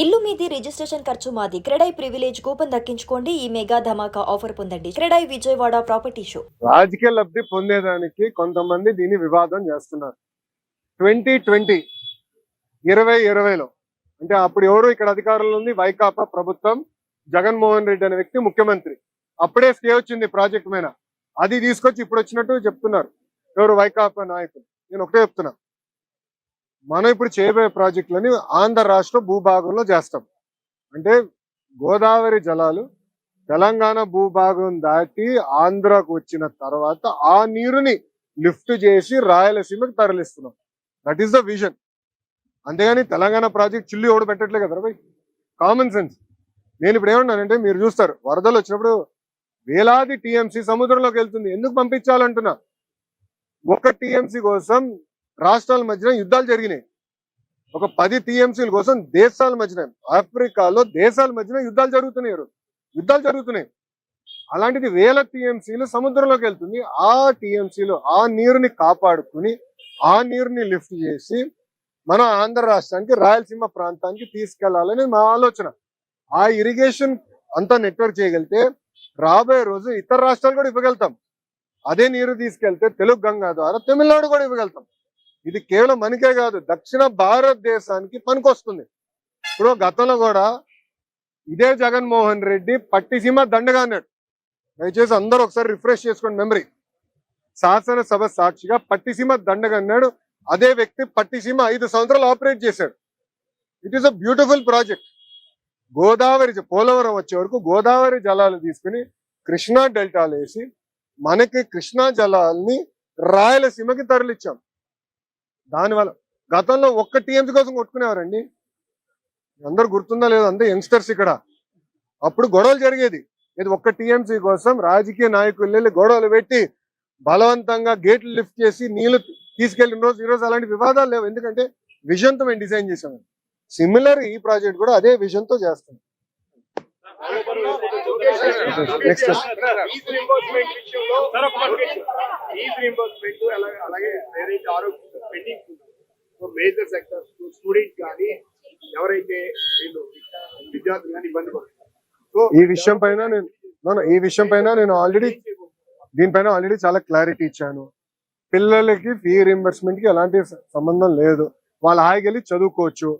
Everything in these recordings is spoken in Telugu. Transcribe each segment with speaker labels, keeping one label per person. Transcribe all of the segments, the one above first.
Speaker 1: ఇల్లు మీది రిజిస్ట్రేషన్ ఖర్చు మాది. క్రెడై ప్రివిలేజ్ కూపన్ దక్కించుకోండి. ఈ మెగా ధమాకా ఆఫర్ పొందండి. CREDAI Vijayawada property show.
Speaker 2: రాజకీయ లబ్ధి పొందేదానికి కొంతమంది దీన్ని వివాదం చేస్తున్నారు. ట్వంటీ ట్వంటీ ఇరవై ఇరవైలో. అంటే అప్పుడు ఎవరు ఇక్కడ అధికారంలో ఉంది? వైకాపా ప్రభుత్వం. జగన్మోహన్ రెడ్డి అనే వ్యక్తి ముఖ్యమంత్రి. అప్పుడే స్టే వచ్చింది ప్రాజెక్ట్ మీద. అది తీసుకొచ్చి ఇప్పుడు వచ్చినట్టు చెప్తున్నారు. ఎవరు? వైకాపా నాయకులు. నేను ఒకటే చెప్తున్నా. మనం ఇప్పుడు చేయబోయే ప్రాజెక్టులని ఆంధ్ర రాష్ట్ర భూభాగంలో చేస్తాం. అంటే గోదావరి జలాలు తెలంగాణ భూభాగం దాటి ఆంధ్రకు వచ్చిన తర్వాత ఆ నీరుని లిఫ్ట్ చేసి రాయలసీమకు తరలిస్తున్నాం. దట్ ఈస్ ద విజన్ అంతేగాని తెలంగాణ ప్రాజెక్ట్ చిల్లి ఎవడు పెట్టట్లే కదా బై కామన్ సెన్స్ నేను ఇప్పుడు ఏమన్నానంటే మీరు చూస్తారు వరదలు వచ్చినప్పుడు వేలాది టీఎంసీ సముద్రంలోకి వెళ్తుంది. ఎందుకు పంపించాలంటున్నా? ఒక టీఎంసీ కోసం రాష్ట్రాల మధ్యన యుద్ధాలు జరిగినాయి. ఒక పది టీఎంసీల కోసం దేశాల మధ్యన ఆఫ్రికాలో దేశాల మధ్యన యుద్ధాలు జరుగుతున్నాయి యుద్ధాలు జరుగుతున్నాయి. అలాంటిది వేల టీఎంసీలు సముద్రంలోకి వెళ్తుంది. ఆ టీఎంసీలు ఆ నీరుని కాపాడుకుని ఆ నీరుని లిఫ్ట్ చేసి మన ఆంధ్ర రాష్ట్రానికి రాయలసీమ ప్రాంతానికి తీసుకెళ్ళాలని మా ఆలోచన. ఆ ఇరిగేషన్ అంతా నెట్వర్క్ చేయగలిగితే రాబోయే రోజు ఇతర రాష్ట్రాలు కూడా ఇవ్వగలుగుతాం. అదే నీరు తీసుకెళ్తే తెలుగు గంగా ద్వారా తమిళనాడు కూడా ఇవ్వగలుగుతాం. ఇది కేవలం మనకే కాదు దక్షిణ భారతదేశానికి పనికొస్తుంది. ఇప్పుడు గతంలో కూడా ఇదే జగన్మోహన్ రెడ్డి పట్టిసీమ దండగా అన్నాడు. దయచేసి అందరూ ఒకసారి రిఫ్రెష్ చేసుకోండి మెమరీ. శాసనసభ సాక్షిగా పట్టిసీమ దండగా అన్నాడు. అదే వ్యక్తి పట్టిసీమ ఐదు సంవత్సరాలు ఆపరేట్ చేశాడు. It is a beautiful project Godavari Polavaram వచ్చే వరకు గోదావరి జలాలు తీసుకుని కృష్ణా డెల్టాలు వేసి మనకి కృష్ణా జలాల్ని రాయలసీమకి తరలిచ్చాం. దానివల్ల గతంలో ఒక్క టీఎంసీ కోసం కొట్టుకునేవారండి? అందరు గుర్తుందా లేదా? అందరూ యంగ్స్టర్స్ ఇక్కడ. అప్పుడు గొడవలు జరిగేది. ఇది ఒక్క టీఎంసీ కోసం రాజకీయ నాయకులు వెళ్ళి గొడవలు పెట్టి బలవంతంగా గేట్లు లిఫ్ట్ చేసి నీళ్ళు తీసుకెళ్ళిన రోజు ఈ రోజు అలాంటి వివాదాలు లేవు. ఎందుకంటే విజన్తో మేము డిజైన్ చేసాము సిమిలర్ ఈ ప్రాజెక్ట్ కూడా అదే విజన్తో చేస్తాం నెక్స్ట్
Speaker 3: ఫీజు రీంబర్స్మెంట్ అలాగే ఏదైతే ఆరోగ్య పెండింగ్ మేజర్ సెక్టర్ స్టూడెంట్ కానీ ఎవరైతే వీళ్ళు విద్యార్థులు కానీ ఇబ్బంది పడుతున్నారు
Speaker 2: ఈ విషయం పైన నేను ఈ విషయం పైన నేను ఆల్రెడీ దీనిపైన ఆల్రెడీ చాలా క్లారిటీ ఇచ్చాను. పిల్లలకి ఫీ రింబర్స్మెంట్కి ఎలాంటి సంబంధం లేదు. వాళ్ళు హాయికి వెళ్ళి చదువుకోవచ్చు.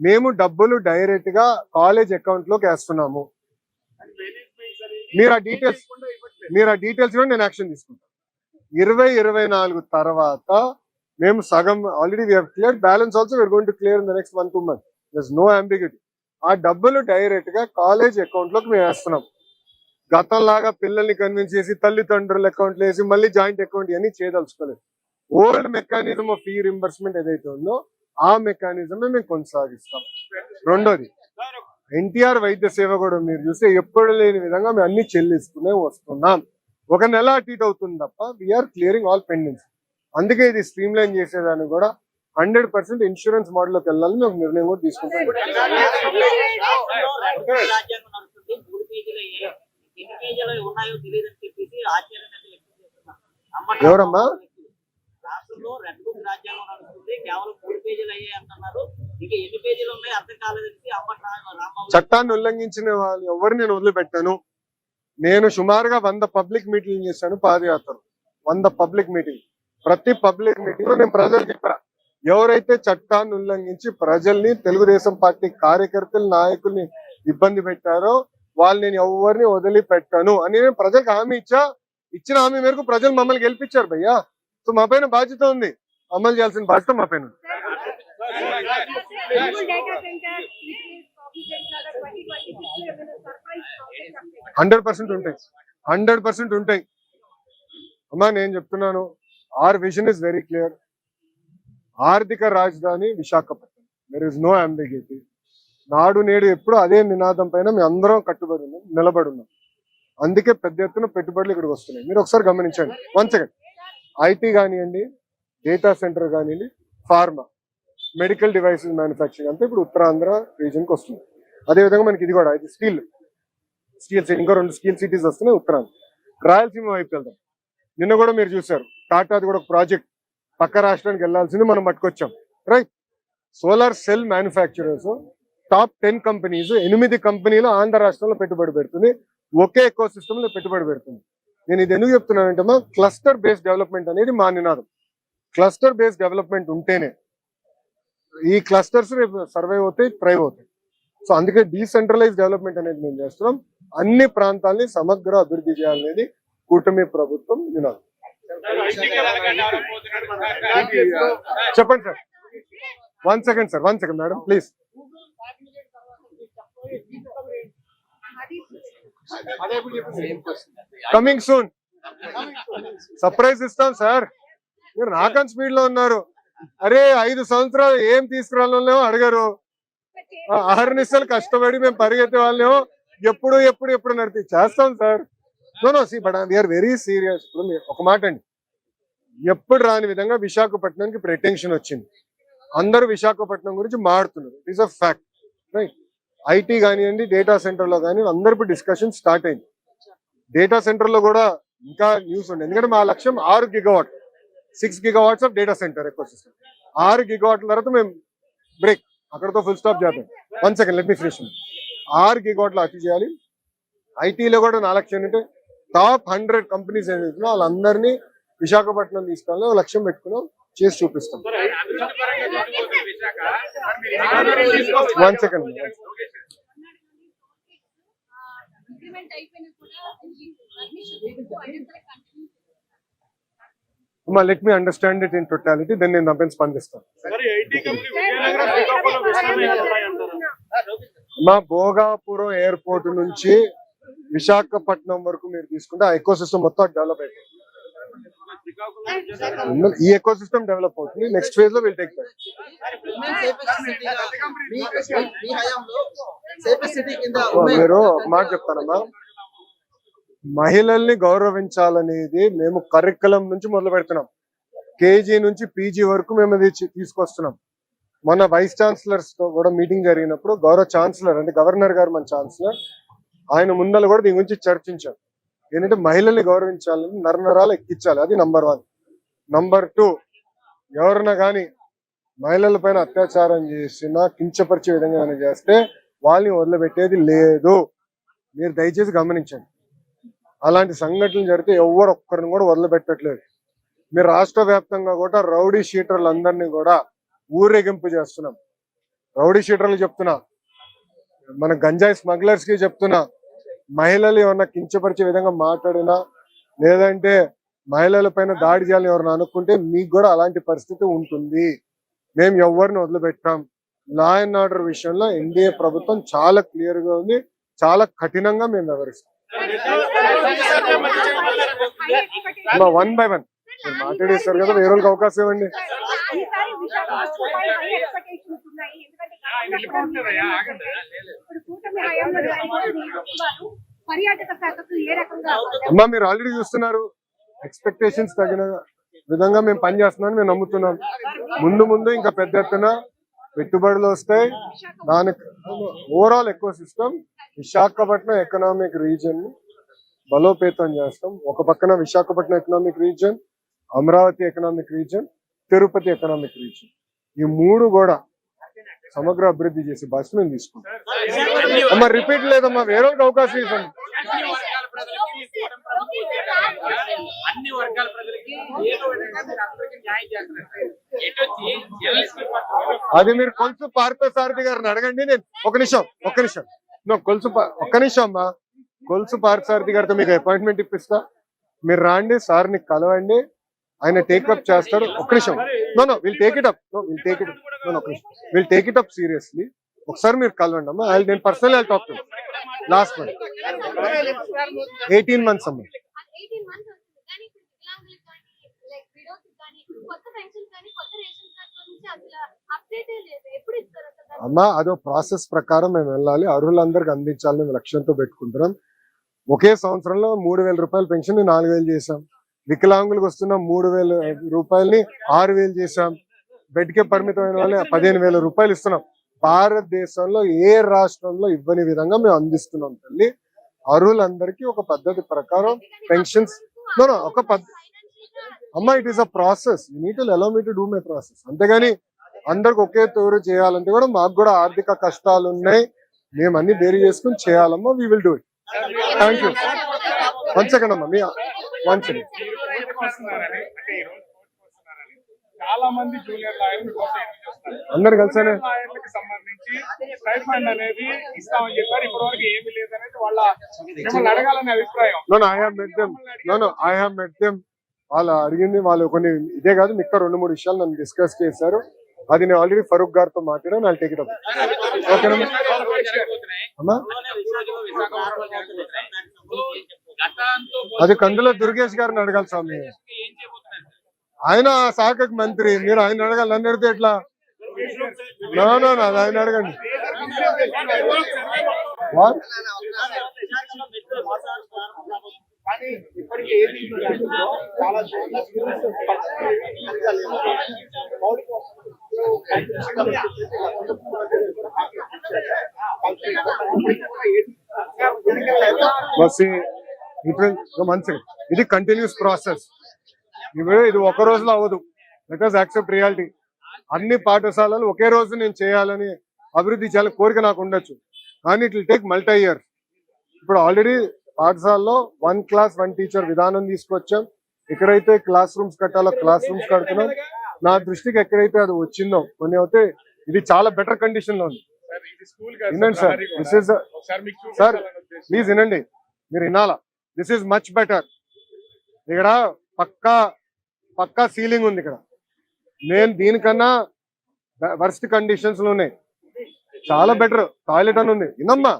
Speaker 2: మేము డబ్బులు డైరెక్ట్గా కాలేజ్ అకౌంట్లోకి వేస్తున్నాము. మీరు ఆ డీటెయిల్స్ మీరు ఆ డీటెయిల్స్ కూడా నేను యాక్షన్ తీసుకుంటాను ఇరవై ఇరవై నాలుగు తర్వాత మేము సగం already we clear balance also we're going to clear in the next one two month thus no ambiguity ఆ డబ్బులు డైరెక్ట్గా కాలేజ్ అకౌంట్లోకి మేము వేస్తున్నాం. గతంలాగా పిల్లల్ని కన్విన్స్ చేసి తల్లిదండ్రుల అకౌంట్లు వేసి మళ్ళీ జాయింట్ అకౌంట్ ఇవన్నీ చేయదలుచుకోలేదు. Old mechanism of fee reimbursement ఏదైతే ఉందో ఆ మెకానిజం మేము కొనసాగిస్తాం. రెండోది ఎన్టీఆర్ వైద్య సేవ కూడా మీరు చూస్తే ఎప్పుడు లేని విధంగా మేము అన్ని చెల్లిస్తూనే వస్తున్నాం. ఒక నెల అటీట్ అవుతుంది తప్ప వీఆర్ క్లియరింగ్ ఆల్ పెండింగ్స్ అందుకే ఇది స్ట్రీమ్ లైన్ చేసేదాన్ని కూడా హండ్రెడ్ పర్సెంట్ ఇన్సూరెన్స్ మోడల్లోకి వెళ్ళాలని మేము నిర్ణయం కూడా తీసుకుంటాం. ఎవరమ్మా?
Speaker 4: రాష్ట్రంలో రెడ్ బుక్ రాజ్యాంగం నడుస్తుంది. కేవలం మూడు పేజీలు అయ్యాయి అంటున్నారు. ఇంకా ఎన్ని పేజీలు ఉన్నాయి? అర్థం కాలేదని
Speaker 2: చట్టాన్ని ఉల్లంఘించిన వాళ్ళు ఎవరు నేను వదిలిపెట్టాను? నేను సుమారుగా వంద పబ్లిక్ మీటింగ్ చేశాను పాదయాత్ర. వంద పబ్లిక్ మీటింగ్. ప్రతి పబ్లిక్ మీటింగ్లో నేను ప్రజలు చెప్పా ఎవరైతే చట్టాన్ని ఉల్లంఘించి ప్రజల్ని తెలుగుదేశం పార్టీ కార్యకర్తలు నాయకుల్ని ఇబ్బంది పెట్టారో వాళ్ళు నేను ఎవరిని వదిలిపెట్టాను అని నేను ప్రజలకు హామీ ఇచ్చా. ఇచ్చిన హామీ మేరకు ప్రజలు మమ్మల్ని గెలిపించారు భయ్యా. సో మా పైన బాధ్యత ఉంది. అమలు చేయాల్సిన బాధ్యత మా పైన హండ్రెడ్ పర్సెంట్ ఉంటాయి. హండ్రెడ్ పర్సెంట్ ఉంటాయి. అమ్మా నేను చెప్తున్నాను our vision is very clear ఆర్థిక రాజధాని Visakhapatnam. There is no ambiguity నాడు నేడు ఎప్పుడు అదే నినాదం పైన మేము అందరం కట్టుబడి ఉన్నాం నిలబడి ఉన్నాం. అందుకే పెద్ద ఎత్తున పెట్టుబడులు ఇక్కడికి వస్తున్నాయి. మీరు ఒకసారి గమనించండి. వన్ సెకండ్ ఐటీ కానివ్వండి డేటా సెంటర్ కానివ్వండి ఫార్మా మెడికల్ డివైసెస్ మ్యానుఫ్యాక్చరింగ్ అంతా ఇప్పుడు ఉత్తరాంధ్ర రీజన్కి వస్తుంది. అదేవిధంగా మనకి ఇది కూడా ఇది స్టీల్ స్టీల్ సిటీ రెండు స్టీల్ సిటీస్ వస్తున్నాయి ఉత్తరాంధ్ర. రాయలసీమ వైపు వెళ్దాం. నిన్న కూడా మీరు చూసారు టాటాది కూడా ఒక ప్రాజెక్ట్ పక్క రాష్ట్రానికి వెళ్ళాల్సింది మనం పట్టుకొచ్చాం. Right solar cell manufacturers top ten companies ఎనిమిది కంపెనీలు ఆంధ్ర రాష్ట్రంలో పెట్టుబడి పెడుతుంది ఒకే ఎకో సిస్టమ్లో పెట్టుబడి పెడుతుంది నేను ఇది ఎందుకు చెప్తున్నానంటే మా క్లస్టర్ బేస్డ్ డెవలప్మెంట్ అనేది మా నినాదం క్లస్టర్ బేస్డ్ డెవలప్మెంట్ ఉంటేనే ఈ క్లస్టర్స్ రేపు సర్వైవ్ అవుతాయి థ్రైవ్ అవుతాయి. సో అందుకే డీసెంట్రలైజ్ డెవలప్మెంట్ అనేది మేము చేస్తున్నాం. అన్ని ప్రాంతాల్ని సమగ్ర అభివృద్ధి చేయాలనేది కూటమి ప్రభుత్వం నినాదం చెప్పండి sir. One second sir one second madam please coming soon surprise ఇస్తాం సార్ మీరు నాకన్ స్పీడ్లో ఉన్నారు. అరే ఐదు సంవత్సరాలు ఏం తీసుకురాలేమో అడగరు. ఆరు నిమిషాలు కష్టపడి మేము పరిగెత్తే వాళ్ళేమో ఎప్పుడు ఎప్పుడు ఎప్పుడు నడిపి చేస్తాం sir no see but we're very serious ఇప్పుడు ఒక మాట అండి. ఎప్పుడు రాని విధంగా విశాఖపట్నానికి ప్రెటెన్షన్ వచ్చింది. అందరూ విశాఖపట్నం గురించి మాడుతున్నారు. It is a fact right IT కానివ్వండి డేటా సెంటర్లో కానీ అందరిపై డిస్కషన్ స్టార్ట్ అయింది. డేటా సెంటర్లో కూడా ఇంకా న్యూస్ ఉంది ఎందుకంటే మా లక్ష్యం ఆరు gigawatt six gigawatts of data center ఎక్కువ సిస్టమ్ ఆరు గిగావాట్ల తర్వాత మేము బ్రేక్. అక్కడతో ఫుల్ స్టాప్ చేద్దాం. One second let me finish ఆరు గిగావాట్లు అచీవ్ చేయాలి. ఐటీలో కూడా నా లక్ష్యం ఏంటంటే టాప్ హండ్రెడ్ కంపెనీస్ ఏదైతే వాళ్ళందరినీ విశాఖపట్నం ఒక లక్ష్యం పెట్టుకున్నాం. చేసి చూపిస్తాం. వన్ సెకండ్ అమ్మా let me understand it in totality then నేను దానిపైన స్పందిస్తాను. మా భోగాపురం ఎయిర్పోర్ట్ నుంచి విశాఖపట్నం వరకు మీరు తీసుకుంటే ఆ ఎకో సిస్టమ్ మొత్తం డెవలప్ అయిపోతుంది ఈ ఎకో సిస్టమ్ డెవలప్ అవుతుంది. నెక్స్ట్ ఫేజ్లో విల్ టేక్ మీరు ఒక మాట చెప్తానమ్మా. మహిళల్ని గౌరవించాలనేది మేము కరికులం నుంచి మొదలు పెడుతున్నాం. కేజీ నుంచి పీజీ వరకు మేము అది తీసుకొస్తున్నాం. మొన్న వైస్ ఛాన్సలర్స్తో కూడా మీటింగ్ జరిగినప్పుడు గౌరవ ఛాన్సలర్ అంటే గవర్నర్ గారు మన ఛాన్సలర్ ఆయన ముందర కూడా దీని గురించి చర్చించాం ఏంటంటే మహిళల్ని గౌరవించాలని నరనరాలు ఎక్కించాలి. అది నంబర్ వన్ నంబర్ టూ ఎవరైనా కానీ మహిళల పైన అత్యాచారం చేసినా కించపరిచే విధంగా ఏమైనా చేస్తే వాళ్ళని వదిలిపెట్టేది లేదు. మీరు దయచేసి గమనించండి. అలాంటి సంఘటనలు జరిగితే ఎవరు ఒక్కరిని కూడా వదిలిపెట్టట్లేదు. మీరు రాష్ట్ర వ్యాప్తంగా కూడా రౌడీ షీటర్లందరినీ కూడా ఊరేగింపు చేస్తున్నాం. రౌడీ షీటర్లు చెప్తున్నా. మన గంజాయి స్మగ్లర్స్కి చెప్తున్నా. మహిళలు ఏమన్నా కించపరిచే విధంగా మాట్లాడినా లేదంటే మహిళల పైన దాడి చేయాలని ఎవరైనా అనుకుంటే మీకు కూడా అలాంటి పరిస్థితి ఉంటుంది. మేము ఎవరిని వదిలిపెట్టాం. లా అండ్ ఆర్డర్ విషయంలో ఎన్డీఏ ప్రభుత్వం చాలా క్లియర్గా ఉంది. చాలా కఠినంగా మేము వివరిస్తాం వన్ బై వన్. మాట్లాడేస్తారు కదా వేరే వాళ్ళకి అవకాశం ఇవ్వండి. అమ్మా మీరు ఆల్రెడీ చూస్తున్నారు. ఎక్స్పెక్టేషన్స్ తగిన విధంగా మేము పనిచేస్తున్నామని మేము నమ్ముతున్నాం. ముందు ముందు ఇంకా పెద్ద ఎత్తున పెట్టుబడులు వస్తాయి. దానికి ఓవరాల్ ఎక్కువ సిస్టమ్ విశాఖపట్నం ఎకనామిక్ రీజన్ బలోపేతం చేస్తాం. ఒక పక్కన Visakhapatnam economic region Amaravati economic region Tirupati economic region ఈ మూడు కూడా సమగ్ర అభివృద్ధి చేసే బాధ్యత మేము తీసుకుంటాం అమ్మా రిపీట్ లేదమ్మా వేరే వాళ్ళకి అవకాశం ఇవ్వండి.
Speaker 4: అన్ని వర్గాల ప్రజలకి
Speaker 2: అది మీరు కొలుసు పార్థసారథి గారిని అడగండి నేను. ఒక నిమిషం ఒక్క నిమిషం. నో కొలుసు ఒక్క నిమిషం అమ్మా. కొలుసు పార్థసారథి గారితో మీకు అపాయింట్మెంట్ ఇప్పిస్తా. మీరు రాండి సార్ని కలవండి. ఆయన టేకప్ చేస్తారు. ఒక్క నిమిషం. No no will take it up no will take it no ఒక్క నిమిషం. Will take it up seriously ఒకసారి మీరు కలవండి అమ్మా. నేను personal I talk to last month eighteen months అమ్మా. అమ్మా అదో ప్రాసెస్ ప్రకారం మేము వెళ్ళాలి. అర్హులందరికి అందించాలని లక్ష్యంతో పెట్టుకుంటున్నాం. ఒకే సంవత్సరంలో మూడు వేల రూపాయల పెన్షన్ నాలుగు వేలు చేశాం. వికలాంగులకు వస్తున్న మూడు వేల రూపాయలని ఆరు వేలు చేశాం. బెడ్కే పరిమితమైన వాళ్ళని పదిహేను వేల రూపాయలు ఇస్తున్నాం. భారతదేశంలో ఏ రాష్ట్రంలో ఇవ్వని విధంగా మేము అందిస్తున్నాం తల్లి. అర్హులందరికీ ఒక పద్ధతి ప్రకారం పెన్షన్స్. ఒక పద్ధతి అమ్మ it is a process you need allow me to do my process అంతేగాని అందరికి ఒకే తోరు చేయాలంటే కూడా మాకు కూడా ఆర్థిక కష్టాలు ఉన్నాయి. మేము అన్ని బేరీ చేసుకుని చేయాలమ్మా we will do it thank you one second అమ్మా మీ
Speaker 3: వస్తున్నారని చాలా మంది జూనియర్ లాయర్లు
Speaker 2: అందరు కలిసానే.
Speaker 3: లాయర్లకు సంబంధించి స్టైఫండ్ అనేది ఇస్తామని చెప్పారు ఇప్పటివరకు ఏమీ లేదనేది వాళ్ళ మిమ్మల్ని అడగాలనే అభిప్రాయం
Speaker 2: no I have met them no no I have met them వాళ్ళు అడిగింది వాళ్ళు కొన్ని ఇదే కాదు మిగతా రెండు మూడు విషయాలు నన్ను డిస్కస్ చేశారు. అది నేను ఆల్రెడీ ఫరూక్ గారితో మాట్లాడాను వాళ్ళు టేక్ ఇట్ అప్ ఓకేనా అమ్మా. అది కందుల దుర్గేష్ గారిని అడగాలి స్వామి. ఆయన శాఖకు మంత్రి. మీరు ఆయన అడగాలి. నన్ను అడిగితే ఎట్లా? నో నో నో అది ఆయన అడగండి. What? ఇప్పుడు ఇది కంటిన్యూస్ ప్రాసెస్ ఇప్పుడు ఇది ఒక రోజులో అవ్వదు. లెట్ యాక్సెప్ట్ రియాలిటీ అన్ని పాఠశాలలు ఒకే రోజు నేను చేయాలని అభివృద్ధి చేయాలని కోరిక నాకు ఉండొచ్చు. కానీ it will take multi year ఇప్పుడు ఆల్రెడీ పాఠశాలలో వన్ క్లాస్ వన్ టీచర్ విధానం తీసుకొచ్చాం. ఎక్కడైతే క్లాస్ రూమ్స్ కట్టాలో క్లాస్ రూమ్స్ కడుతున్నాం. నా దృష్టికి ఎక్కడైతే అది వచ్చిందో కొన్ని అయితే ఇది చాలా బెటర్ కండిషన్లో ఉంది. వినండి సార్ సార్. ప్లీజ్ వినండి. మీరు వినాలా? దిస్ ఈజ్ మచ్ బెటర్ ఇక్కడ పక్కా పక్కా సీలింగ్ ఉంది ఇక్కడ. నేను దీనికన్నా వర్స్ట్ కండిషన్స్లో ఉన్నాయి చాలా బెటర్ టాయిలెట్ అని ఉంది.
Speaker 3: ఇందమ్మా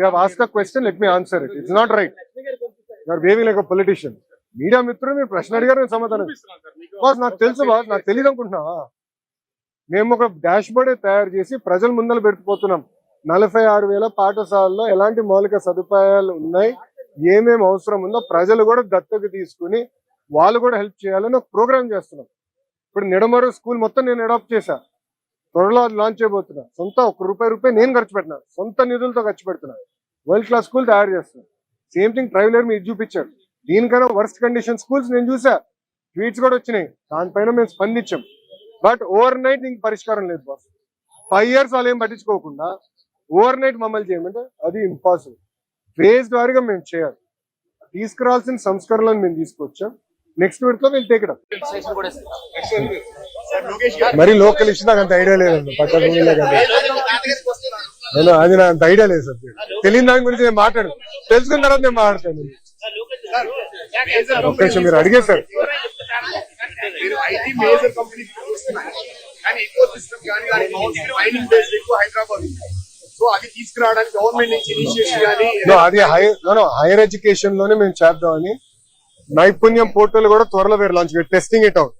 Speaker 2: you ask a question let me answer it it's not right you're behaving like politician media మిత్రులు మీరు ప్రశ్న అడిగారు నేను సమాధానం. బాస్ నాకు తెలుసు బాస్ నాకు తెలియదు అనుకుంటున్నావా మేము ఒక డాష్ బోర్డే తయారు చేసి ప్రజల ముందర పెట్టుకుపోతున్నాం నలభై ఆరు వేల పాఠశాలలో ఎలాంటి మౌలిక సదుపాయాలు ఉన్నాయి? ఏమేమి అవసరం ఉందో ప్రజలు కూడా దత్తత తీసుకుని వాళ్ళు కూడా హెల్ప్ చేయాలని ఒక ప్రోగ్రామ్ చేస్తున్నాం. ఇప్పుడు నిడమరు స్కూల్ మొత్తం నేను అడాప్ట్ చేశా. త్వరలో అది లాంచ్ చేయబోతున్నా. సొంత ఒక రూపాయి రూపాయి నేను ఖర్చు పెట్టినా. సొంత నిధులతో ఖర్చు పెడుతున్నా. వరల్డ్ క్లాస్ స్కూల్ తయారు చేస్తున్నా. సేమ్ థింగ్ ట్రైవలర్ మీరు చూపించారు. దీనికన్నా వర్స్ట్ కండిషన్ స్కూల్స్ నేను చూసా ట్వీట్స్ కూడా వచ్చినాయి. దానిపైన మేము స్పందించాం. బట్ ఓవర్ నైట్ ఇంక పరిష్కారం లేదు బాస్ ఫైవ్ ఇయర్స్ వాళ్ళు ఏం పట్టించుకోకుండా ఓవర్ నైట్ మమ్మల్ని చేయమంటే అది ఇంపాసిబుల్ ఫేజ్ వారీగా మేము చేయాలి తీసుకురావాల్సిన సంస్కరణలను మేము తీసుకొచ్చాం నెక్స్ట్ విడతలో మేము టేక్ ఇట్
Speaker 3: సార్, లోకేష్ గారు
Speaker 2: మరి లోకల్ ఇష్యూ నాకు అంత ఐడియా లేదండి కదా నేను అది నాకు అంత ఐడియా లేదు సార్ తెలియని దాని గురించి నేను మాట్లాడు తెలుసుకున్న తర్వాత నేను మాట్లాడతాను ఒక్క నిమిషం మీరు అడిగేశారు
Speaker 3: మీరు ఐటీ మేజర్ కంపెనీ కానీ ఎక్కువ సిస్టమ్ కానీ కానీ మైనింగ్ బేస్ ఎక్కువ హైదరాబాద్ ఉంది సో అది తీసుకురావడానికి గవర్నమెంట్ నుంచి ఇనిషియేషన్ కానీ
Speaker 2: హైయర్ ఎడ్యుకేషన్లోనే మేము చేద్దామని నైపుణ్యం పోర్టల్ కూడా త్వరలో వేరే లాంచ్ టెస్టింగ్ ఇట్ అవుట్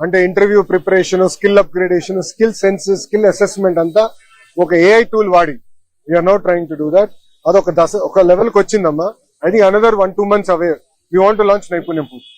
Speaker 2: అంటే interview preparation skill upgradation skill sense skill assessment అంతా ఒక ఏఐ టూల్ వాడి. You're now trying to do that అదొక దశ ఒక లెవెల్కి వచ్చిందమ్మా. I think another one two months away we want launch నైపుణ్యం పూర్తి